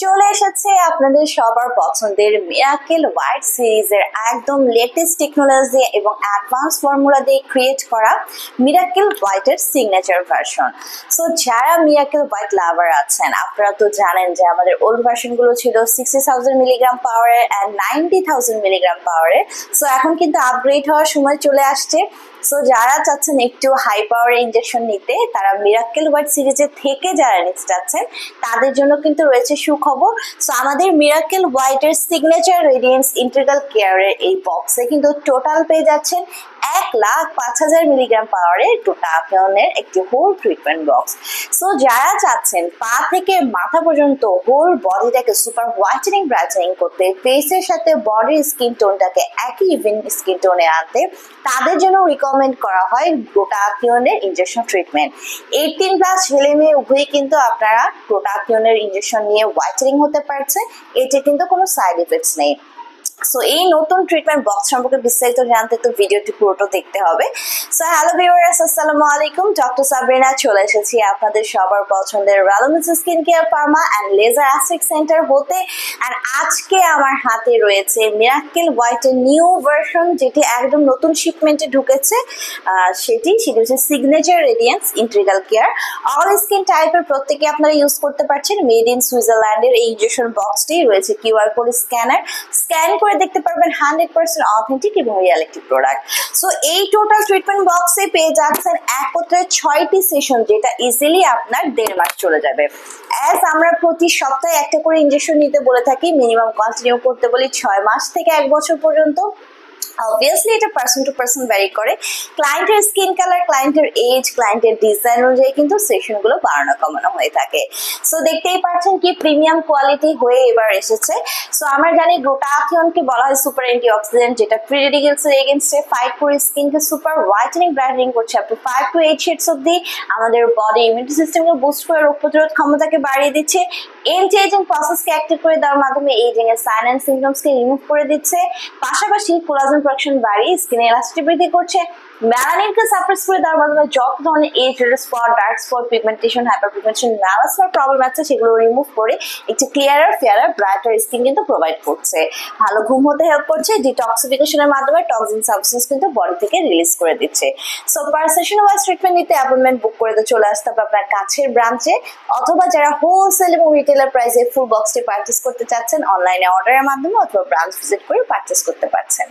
চলে এসেছে আপনাদের সবার পছন্দের মিরাকেল হোয়াইট সিরিজের একদম লেটেস্ট টেকনোলজি এবং অ্যাডভান্স ফর্মুলা দিয়ে ক্রিয়েট করা মিরাকেল হোয়াইটের সিগনেচার ভার্সন সো যারা মিরাকেল হোয়াইট লাভার আছেন, আপনারা তো জানেন যে আমাদের ওল্ড ভার্সনগুলো ছিল সিক্সটি থাউজেন্ড মিলিগ্রাম পাওয়ারের অ্যান্ড নাইনটি থাউজেন্ড মিলিগ্রাম পাওয়ারের সো এখন কিন্তু আপগ্রেড হওয়ার সময় চলে আসছে। সো যারা চাচ্ছেন একটু হাই পাওয়ার ইঞ্জেকশন নিতে, তারা মিরাক্কেল হোয়াইট সিরিজের থেকে যারা নিতে চাচ্ছেন তাদের জন্য কিন্তু রয়েছে সুখবর। সো আমাদের মিরাক্কেল হোয়াইটের সিগনেচার রেডিয়েন্স ইন্টিগ্রাল কেয়ারের এই বক্সে কিন্তু টোটাল পেয়ে যাচ্ছেন এক লাখ পাঁচ হাজার মিলিগ্রাম পাওয়ারের টোটাফিয়নের একটি হোল ট্রিটমেন্ট বক্স সো যারা চাচ্ছেন পা থেকে মাথা পর্যন্ত হোল বডিটাকে সুপার হোয়াইটেনিং ব্রাইটেনিং করতে ফেসের সাথে বডির স্কিন টোনটাকে একই ইভেন স্কিন টোনে আনতে, তাদের জন্য রিকমেন্ড করা হয় গ্লুটাথিয়নের ইনজেকশন ট্রিটমেন্ট এইটিন প্লাস ছেলে মেয়ে উভয়ই কিন্তু আপনারা গ্লুটাথিয়নের ইনজেকশন নিয়ে হোয়াইটেনিং হতে পারছে। এতে কিন্তু কোনো সাইড এফেক্টস নেই। সো এই নতুন ট্রিটমেন্ট বক্স সম্পর্কে বিস্তারিত জানতে তো ভিডিওটি পুরোটা দেখতে হবে। সো হ্যালো ভিউয়ার্স আসসালামু আলাইকুম। ডক্টর সাবরিনা চলে এসেছি আপনাদের সবার পছন্দের রালোমিস skin care pharma and laser aesthetic centre হতে। আর আজকে আমার হাতে রয়েছে মিরাক্কেল হোয়াইটের নিউ ভার্সন যেটি একদম নতুন শিপমেন্টে ঢুকেছে। সেটি সেটি হচ্ছে signature radiance integral care all skin টাইপের প্রত্যেকে আপনারা ইউজ করতে পারছেন। মেড ইন সুইজারল্যান্ডের এই ইনজেকশন বক্সটি রয়েছে কিউআর কোড স্ক্যানার স্ক্যান করে দেখতে পারবেন হান্ড্রেড পার্সেন্ট অথেন্টিক এবং রিয়ালিটি প্রোডাক্ট সো এই টোটাল ট্রিটমেন্ট বক্সে পেয়ে যাচ্ছেন একত্রে ছয়টি সেশন যেটা ইজিলি আপনার দেড় মাস চলে যাবে। অ্যাজ আমরা প্রতি সপ্তাহে একটা করে ইঞ্জেকশন নিতে বলে থাকি মিনিমাম কন্টিনিউ করতে বলি ছয় মাস থেকে এক বছর পর্যন্ত। অবভিয়াসলি এটা পার্সন টু পার্সন ভ্যারি করে। ক্লায়েন্টের স্কিন কালার ক্লায়েন্টের এজ ক্লায়েন্টের ডিজাইন অনুযায়ী কিন্তু সেশনগুলো বাড়ানো কমানো হয়ে থাকে। সো দেখতেই পাচ্ছেন কি প্রিমিয়াম কোয়ালিটি হয়ে এবার এসেছে। সো আমরা জানি গ্লুটাথিয়নকে বলা হয় সুপার অ্যান্টি অক্সিডেন্ট যেটা এর এগেনস্টে ফাইট করে স্কিনকে সুপার হোয়াইটেনিং ব্রাইটেনিং করছে। আপনি ফাইভ টু এইট শেডস অব্দি আমাদের বডি ইমিউনিটি সিস্টেমকে বুস্ট করে রোগ প্রতিরোধ ক্ষমতাকে বাড়িয়ে দিচ্ছে। এন্টি এজিং প্রসেসকে অ্যাক্টিভ করে দেওয়ার মাধ্যমে এজিং এর সাইন অ্যান্ড সিমটমসকে রিমুভ করে দিচ্ছে। পাশাপাশি কোলাজেন প্রোডাকশন বাড়িয়ে স্কিনে এলাস্টিক বৃদ্ধি করছে। মেলানিনকে সাপ্রেস করে দেওয়ার মাধ্যমে যত ধরনের age spot dark spot pigmentation hyper pigmentation ম্যালাসমার problem আছে সেগুলো রিমুভ করে একটি ক্লিয়ারার ফেয়ারার ব্রাইটার স্কিন কিন্তু প্রোভাইড করছে। ভালো ঘুম হতে হেল্প করছে ডিটক্সিফিকেশনের মাধ্যমে টক্সিন সাবস্টেন্স কিন্তু বডি থেকে রিলিজ করে দিচ্ছে। So per session wise treatment নিতে অ্যাপয়েন্টমেন্ট বুক করে তো চলে আসতে হবে আপনার কাছের ব্রাঞ্চে অথবা যারা হোলসেল এবং রিটেলার প্রাইসে ফুল বক্সটি পারচেস করতে চাচ্ছেন অনলাইনে অর্ডারের মাধ্যমে অথবা ব্রাঞ্চ ভিজিট করে পারচেস করতে পারছেন।